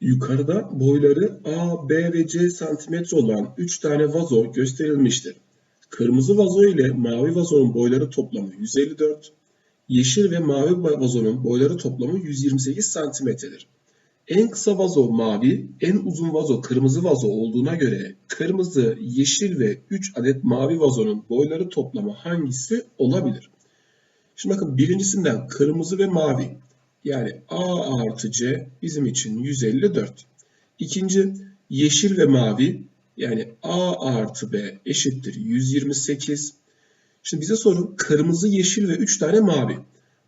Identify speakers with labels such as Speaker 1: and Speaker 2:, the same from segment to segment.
Speaker 1: Yukarıda boyları A, B ve C santimetre olan 3 tane vazo gösterilmiştir. Kırmızı vazo ile mavi vazonun boyları toplamı 154, yeşil ve mavi vazonun boyları toplamı 128 santimetredir. En kısa vazo mavi, en uzun vazo kırmızı vazo olduğuna göre kırmızı, yeşil ve 3 adet mavi vazonun boyları toplamı hangisi olabilir? Şimdi bakın birincisinden kırmızı ve mavi yani A artı C bizim için 154. İkinci yeşil ve mavi yani A artı B eşittir 128. Şimdi bize sorun kırmızı, yeşil ve 3 tane mavi.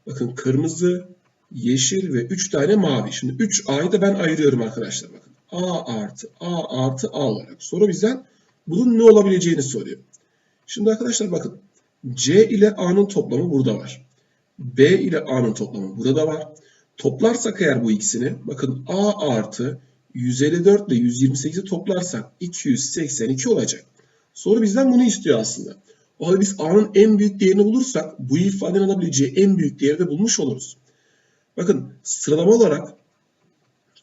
Speaker 1: Bakın kırmızı, yeşil ve 3 tane mavi. Şimdi 3 A'yı da ben ayırıyorum arkadaşlar. Bakın A artı A artı A olarak. Soru bizden bunun ne olabileceğini soruyor. Şimdi arkadaşlar bakın C ile A'nın toplamı burada var. B ile A'nın toplamı burada var. Toplarsak eğer bu ikisini bakın A artı 154 ile 128'i toplarsak 282 olacak. Soru bizden bunu istiyor aslında. O halde biz A'nın en büyük değerini bulursak bu ifadenin alabileceği en büyük değeri de bulmuş oluruz. Bakın sıralama olarak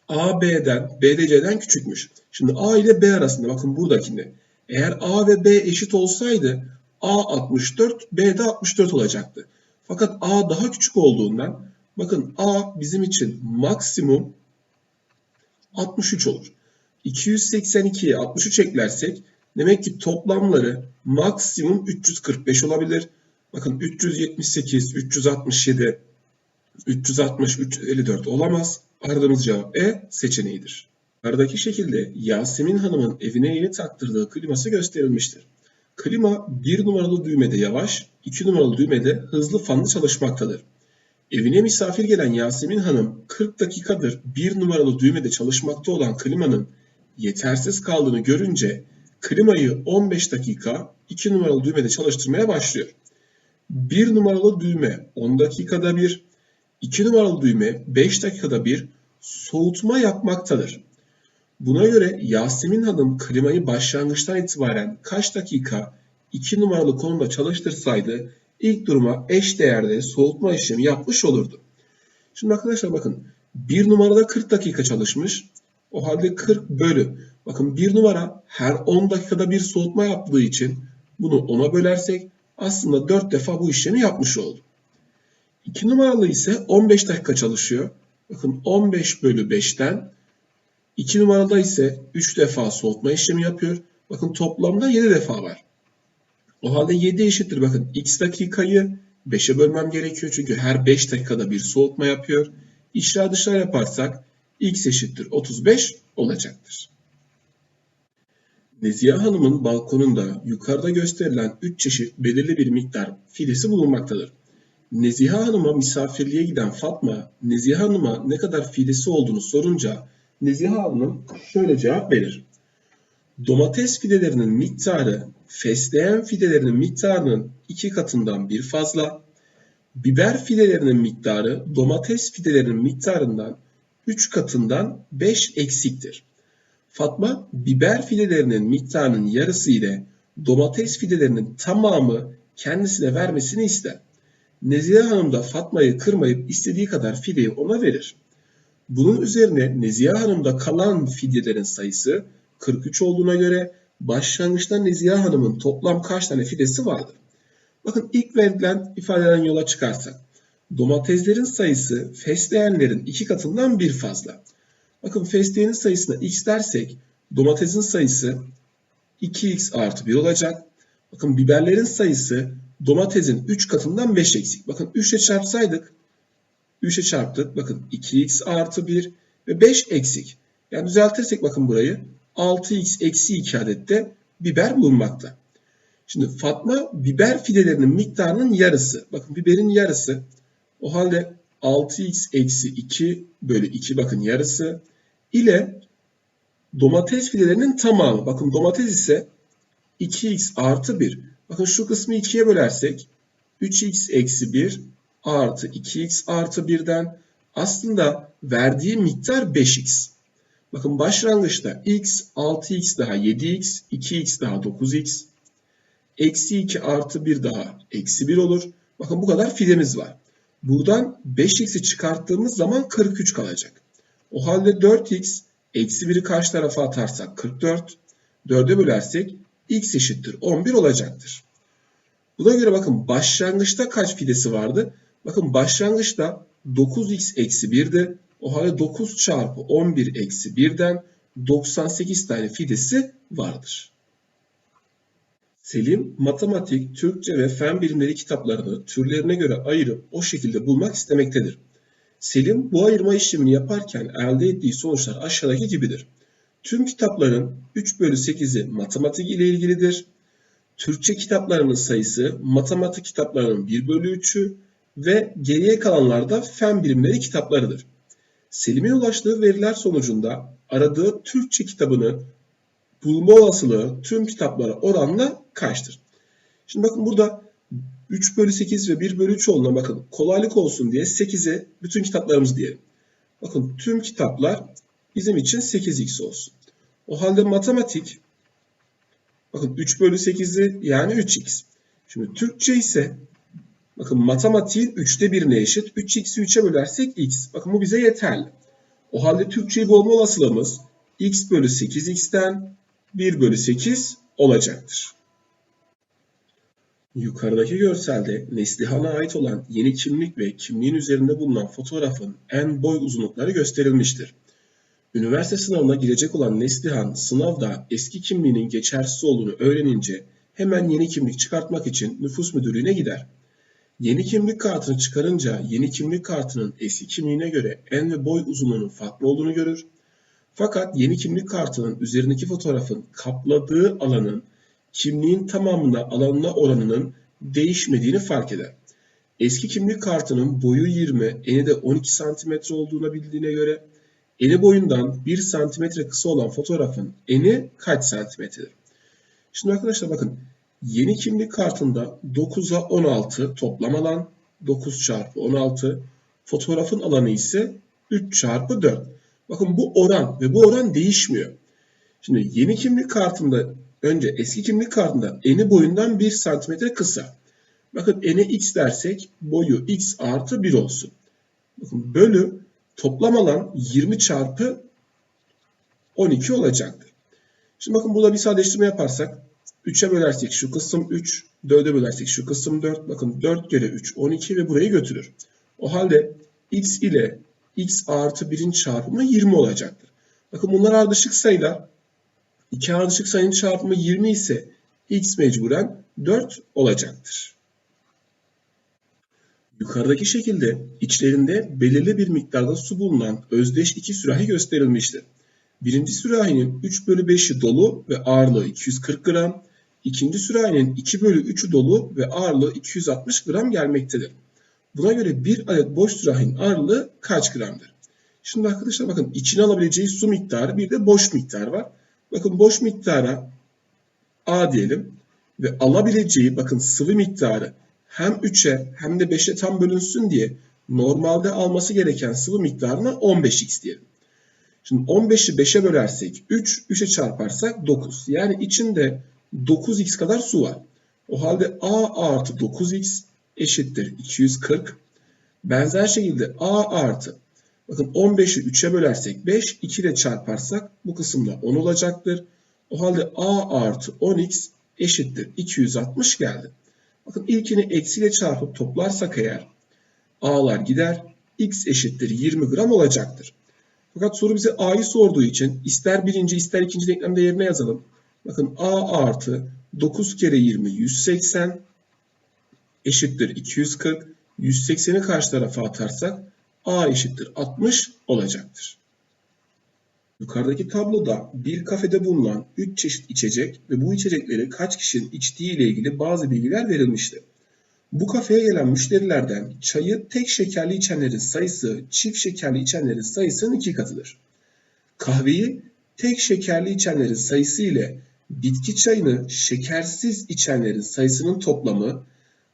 Speaker 1: A B'den, B de C'den küçükmüş. Şimdi A ile B arasında bakın buradakinde. Eğer A ve B eşit olsaydı A 64, B de 64 olacaktı. Fakat A daha küçük olduğundan bakın A bizim için maksimum 63 olur. 282'ye 63 eklersek demek ki toplamları maksimum 345 olabilir. Bakın 378, 367, 360, 354 olamaz. Aradığımız cevap E seçeneğidir. Aradaki şekilde Yasemin Hanım'ın evine yeni taktırdığı kliması gösterilmiştir. Klima 1 numaralı düğmede yavaş, 2 numaralı düğmede hızlı fanlı çalışmaktadır. Evine misafir gelen Yasemin Hanım 40 dakikadır 1 numaralı düğmede çalışmakta olan klimanın yetersiz kaldığını görünce klimayı 15 dakika 2 numaralı düğmede çalıştırmaya başlıyor. 1 numaralı düğme 10 dakikada bir, 2 numaralı düğme 5 dakikada bir soğutma yapmaktadır. Buna göre Yasemin Hanım klimayı başlangıçtan itibaren kaç dakika 2 numaralı konumda çalıştırsaydı ilk duruma eş değerde soğutma işlemi yapmış olurdu. Şimdi arkadaşlar bakın 1 numarada 40 dakika çalışmış. O halde 40 bölü. Bakın 1 numara her 10 dakikada bir soğutma yaptığı için bunu 10'a bölersek aslında 4 defa bu işlemi yapmış oldu. 2 numaralı ise 15 dakika çalışıyor. Bakın 15 bölü 5'ten 2 numarada ise 3 defa soğutma işlemi yapıyor. Bakın toplamda 7 defa var. O halde 7 eşittir. Bakın x dakikayı 5'e bölmem gerekiyor. Çünkü her 5 dakikada bir soğutma yapıyor. İçler dışlar yaparsak x eşittir 35 olacaktır. Nezihe Hanım'ın balkonunda yukarıda gösterilen 3 çeşit belirli bir miktar fidesi bulunmaktadır. Nezihe Hanım'a misafirliğe giden Fatma, Nezihe Hanım'a ne kadar fidesi olduğunu sorunca Nezihe Hanım şöyle cevap verir. Domates fidelerinin miktarı fesleğen fidelerinin miktarının iki katından bir fazla, biber fidelerinin miktarı domates fidelerinin miktarından 3 katından 5 eksiktir. Fatma biber fidelerinin miktarının yarısı ile domates fidelerinin tamamı kendisine vermesini ister. Nezihe Hanım da Fatma'yı kırmayıp istediği kadar fideyi ona verir. Bunun üzerine Nezihe Hanım'da kalan fidelerin sayısı 43 olduğuna göre başlangıçta Nezihe Hanım'ın toplam kaç tane fidesi vardır? Bakın ilk verilen ifadeden yola çıkarsak domateslerin sayısı fesleğenlerin iki katından bir fazla. Bakın fesleğenin sayısına x dersek domatesin sayısı 2x artı 1 olacak. Bakın biberlerin sayısı domatesin 3 katından 5 eksik. Bakın 3 ile çarpsaydık 3'e çarptık. Bakın 2x artı 1 ve 5 eksik. Yani düzeltirsek bakın burayı 6x eksi 2 adette biber bulunmakta. Şimdi Fatma biber fidelerinin miktarının yarısı. Bakın biberin yarısı. O halde 6x eksi 2 bölü 2 bakın yarısı ile domates fidelerinin tamamı. Bakın domates ise 2x artı 1. Bakın şu kısmı 2'ye bölersek 3x eksi 1 artı 2x artı 1'den aslında verdiği miktar 5x. Bakın başlangıçta x 6x daha 7x, 2x daha 9x, eksi 2 artı 1 daha eksi 1 olur. Bakın bu kadar fidemiz var. Buradan 5x'i çıkarttığımız zaman 43 kalacak. O halde 4x Eksi 1'i karşı tarafa atarsak 44. 4'e bölersek x eşittir 11 olacaktır. Buna göre bakın başlangıçta kaç fidesi vardı? Bakın başlangıçta 9x eksi 1'di. O halde 9 çarpı 11 eksi 1'den 98 tane fidesi vardır. Selim, matematik, Türkçe ve fen bilimleri kitaplarını türlerine göre ayırıp o şekilde bulmak istemektedir. Selim bu ayırma işlemini yaparken elde ettiği sonuçlar aşağıdaki gibidir. Tüm kitapların 3 bölü 8'i matematik ile ilgilidir. Türkçe kitaplarının sayısı matematik kitaplarının 1 bölü 3'ü ve geriye kalanlar da fen bilimleri kitaplarıdır. Selim'e ulaştığı veriler sonucunda aradığı Türkçe kitabını bulma olasılığı tüm kitaplara oranla kaçtır? Şimdi bakın burada 3 bölü 8 ve 1 bölü 3 olduğuna bakın kolaylık olsun diye 8'e bütün kitaplarımız diyelim. Bakın tüm kitaplar bizim için 8x olsun. O halde matematik bakın 3 bölü 8'i yani 3x. Şimdi Türkçe ise bakın matematiğin 3'te 1'ine eşit. 3x'i 3'e bölersek x. Bakın bu bize yeterli. O halde Türkçeyi bulma olasılığımız x bölü 8x'ten 1 bölü 8 olacaktır. Yukarıdaki görselde Neslihan'a ait olan yeni kimlik ve kimliğin üzerinde bulunan fotoğrafın en boy uzunlukları gösterilmiştir. Üniversite sınavına girecek olan Neslihan sınavda eski kimliğinin geçersiz olduğunu öğrenince hemen yeni kimlik çıkartmak için nüfus müdürlüğüne gider. Yeni kimlik kartını çıkarınca yeni kimlik kartının eski kimliğine göre en ve boy uzunluğunun farklı olduğunu görür. Fakat yeni kimlik kartının üzerindeki fotoğrafın kapladığı alanın kimliğin tamamına alanına oranının değişmediğini fark eder. Eski kimlik kartının boyu 20, eni de 12 cm olduğunu bildiğine göre eni boyundan 1 cm kısa olan fotoğrafın eni kaç santimetredir? Şimdi arkadaşlar bakın yeni kimlik kartında 9'a 16 toplam alan 9 çarpı 16 fotoğrafın alanı ise 3 çarpı 4. Bakın bu oran ve bu oran değişmiyor. Şimdi yeni kimlik kartında önce eski kimlik kartında eni boyundan 1 santimetre kısa. Bakın ene x dersek boyu x artı 1 olsun. Bakın bölü toplam alan 20 çarpı 12 olacaktır. Şimdi bakın burada bir sadeleştirme yaparsak 3'e bölersek şu kısım 3, 4'e bölersek şu kısım 4. Bakın 4 kere 3 12 ve burayı götürür. O halde x ile x artı 1'in çarpımı 20 olacaktır. Bakın bunlar ardışık sayılar. İki ardışık sayının çarpımı 20 ise x mecburen 4 olacaktır. Yukarıdaki şekilde içlerinde belirli bir miktarda su bulunan özdeş iki sürahi gösterilmiştir. Birinci sürahinin 3 bölü 5'i dolu ve ağırlığı 240 gram. İkinci sürahinin 2 bölü 3'ü dolu ve ağırlığı 260 gram gelmektedir. Buna göre bir adet boş sürahinin ağırlığı kaç gramdır? Şimdi arkadaşlar bakın içine alabileceği su miktarı bir de boş miktar var. Bakın boş miktara A diyelim ve alabileceği bakın sıvı miktarı hem 3'e hem de 5'e tam bölünsün diye normalde alması gereken sıvı miktarına 15x diyelim. Şimdi 15'i 5'e bölersek 3, 3'e çarparsak 9. Yani içinde 9x kadar su var. O halde A artı 9x eşittir 240. Benzer şekilde A artı bakın 15'i 3'e bölersek 5, 2 ile çarparsak bu kısımda 10 olacaktır. O halde A artı 10x eşittir 260 geldi. Bakın ilkini eksiyle çarpıp toplarsak eğer A'lar gider. X eşittir 20 gram olacaktır. Fakat soru bize A'yı sorduğu için ister birinci ister ikinci denklem değerine yazalım. Bakın A artı 9 kere 20 180 eşittir 240. 180'i karşı tarafa atarsak A eşittir 60 olacaktır. Yukarıdaki tabloda bir kafede bulunan 3 çeşit içecek ve bu içecekleri kaç kişinin içtiği ile ilgili bazı bilgiler verilmiştir. Bu kafeye gelen müşterilerden çayı tek şekerli içenlerin sayısı çift şekerli içenlerin sayısının iki katıdır. Kahveyi tek şekerli içenlerin sayısı ile bitki çayını şekersiz içenlerin sayısının toplamı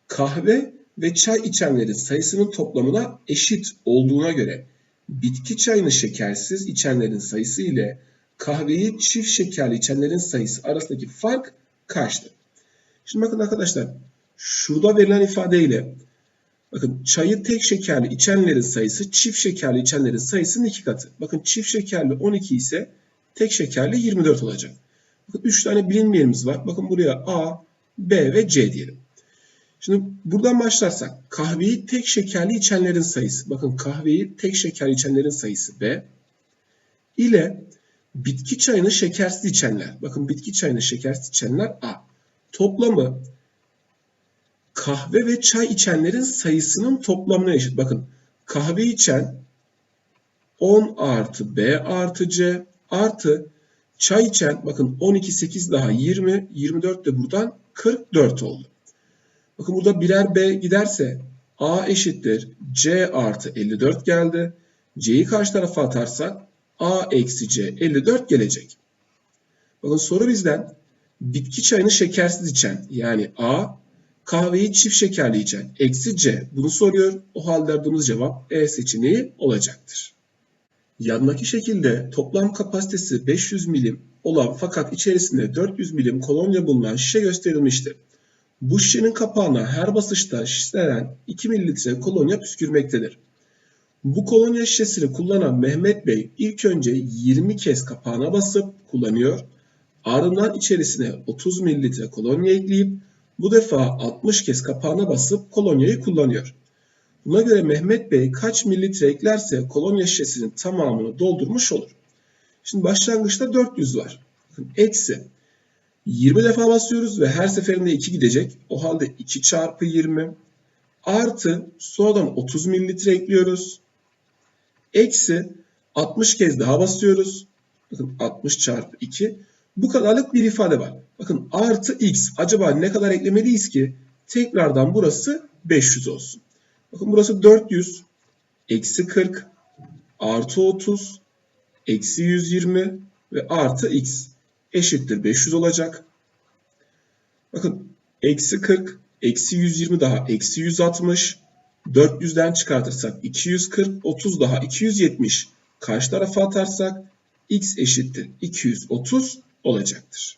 Speaker 1: kahve ve çay içenlerin sayısının toplamına eşit olduğuna göre bitki çayını şekersiz içenlerin sayısı ile kahveyi çift şekerli içenlerin sayısı arasındaki fark kaçtır? Şimdi bakın arkadaşlar şurada verilen ifadeyle Bakın çayı tek şekerli içenlerin sayısı çift şekerli içenlerin sayısının iki katı. Bakın çift şekerli 12 ise tek şekerli 24 olacak. Bakın 3 tane bilinmeyenimiz var. Bakın buraya A, B ve C diyelim. Şimdi buradan başlarsak kahveyi tek şekerli içenlerin sayısı. Bakın kahveyi tek şekerli içenlerin sayısı B ile bitki çayını şekersiz içenler. Bakın bitki çayını şekersiz içenler A. Toplamı kahve ve çay içenlerin sayısının toplamına eşit. Bakın kahve içen 10 artı B artı C artı çay içen bakın 12 8 daha 20 24 de buradan 44 oldu. Bakın burada birer B giderse A eşittir C artı 54 geldi. C'yi karşı tarafa atarsak A eksi C 54 gelecek. Bakın soru bizden bitki çayını şekersiz içen yani A kahveyi çift şekerli içen eksi C bunu soruyor. O halde aradığımız cevap E seçeneği olacaktır. Yandaki şekilde toplam kapasitesi 500 milim olan fakat içerisinde 400 milim kolonya bulunan şişe gösterilmiştir. Bu şişenin kapağına her basışta şişelenen 2 mililitre kolonya püskürmektedir. Bu kolonya şişesini kullanan Mehmet Bey ilk önce 20 kez kapağına basıp kullanıyor. Ardından içerisine 30 mililitre kolonya ekleyip bu defa 60 kez kapağına basıp kolonyayı kullanıyor. Buna göre Mehmet Bey kaç mililitre eklerse kolonya şişesinin tamamını doldurmuş olur. Şimdi başlangıçta 400 var. Eksi 20 defa basıyoruz ve her seferinde 2 gidecek. O halde 2 çarpı 20 artı sonradan 30 mililitre ekliyoruz. Eksi 60 kez daha basıyoruz. Bakın 60 çarpı 2. Bu kadarlık bir ifade var. Bakın artı x. Acaba ne kadar eklemeliyiz ki tekrardan burası 500 olsun. Bakın burası 400. Eksi 40. Artı 30. Eksi 120 ve artı x eşittir 500 olacak. Bakın eksi 40, eksi 120 daha eksi 160. 400'den çıkartırsak 240, 30 daha 270. Karşı tarafa atarsak x eşittir 230 olacaktır.